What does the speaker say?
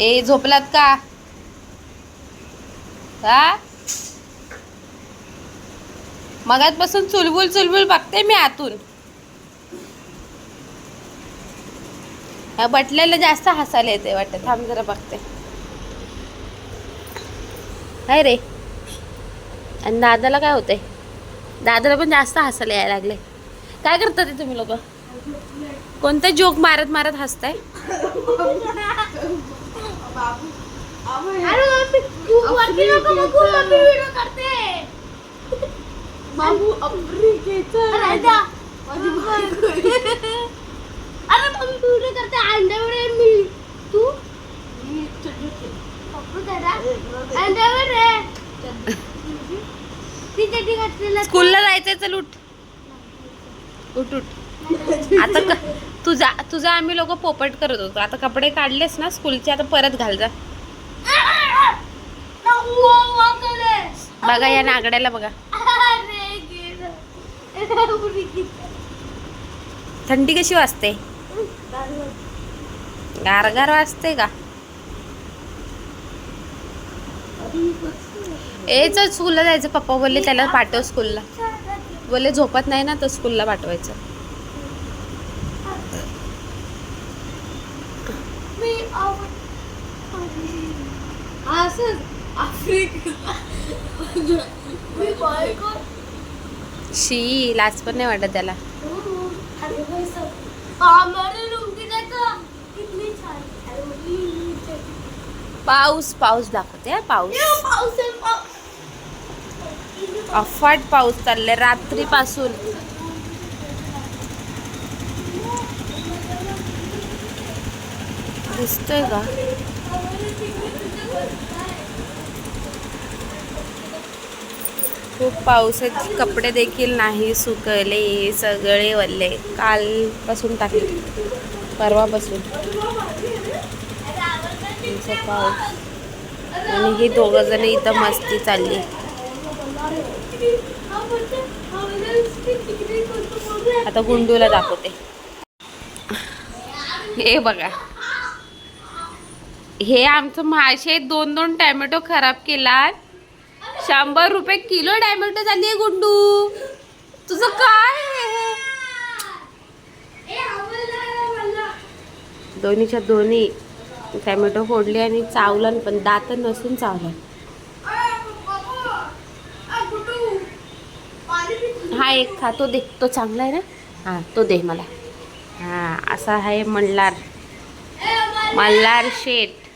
ए झोपलात का? का मगातपासून चुलबुल चुलबुल बघते मी आतून. ह्या बटल्याला जास्त हसायला येते वाटतं. थांब जरा बघते. काय रे. आणि दादाला काय होतंय? दादाला पण जास्त हसायला यायला लागले काय करता ते तुम्ही लोक? कोणता जोक मारत मारत हसताय? करते. बाबू. माझी बायको अंड्यावर मी. तू? मी चड्डी पप्पू दादा. अंड्यावर आहे. ती चड्डी घातलेला. स्कूलला जायचंय चल उठ. उठ उठ. आता क- तुझा तुझा आम्ही लोक पोपट करत होतो. आता कपडे काढलेस ना स्कूलचे आता परत घाल जा. बघा या नागड्याला बघा. थंडी कशी वाजते? गारगार वाजते का? एच स्कूलला जायचं. पप्पा बोलले त्याला पाठव स्कूलला बोलले झोपत नाही ना तर स्कूलला पाठवायचं मी आव- असंच. आफ्रिका. शी लाज पण नाही वाटत त्याला. पाऊस पाऊस दाखवते पाऊस. अफाट पाऊस चाललाय रात्रीपासून. दिसतोय का? खूप पावसात कपडे देखील नाही सुकले सगळे वल्ले कालपासून टाकले. परवापासून. पाऊस. आणि ही दोघं जण इथं मस्ती चालली. आता गुंडूला दाखवते. हे बघा. हे आमचं माशे दोन दोन टॅमॅटो खराब केला शंभर रुपये किलो टॅमॅटो झाली आहे गुंडू. तुझं काय दोन्हीच्या दोन्ही टॅमॅटो फोडले आणि चावलं पण दात नसून चावलं. हा एक खा तो दे. तो चांगला आहे ना? हा तो दे मला. हा असा आहे मल्हार. मल्हार शेठ.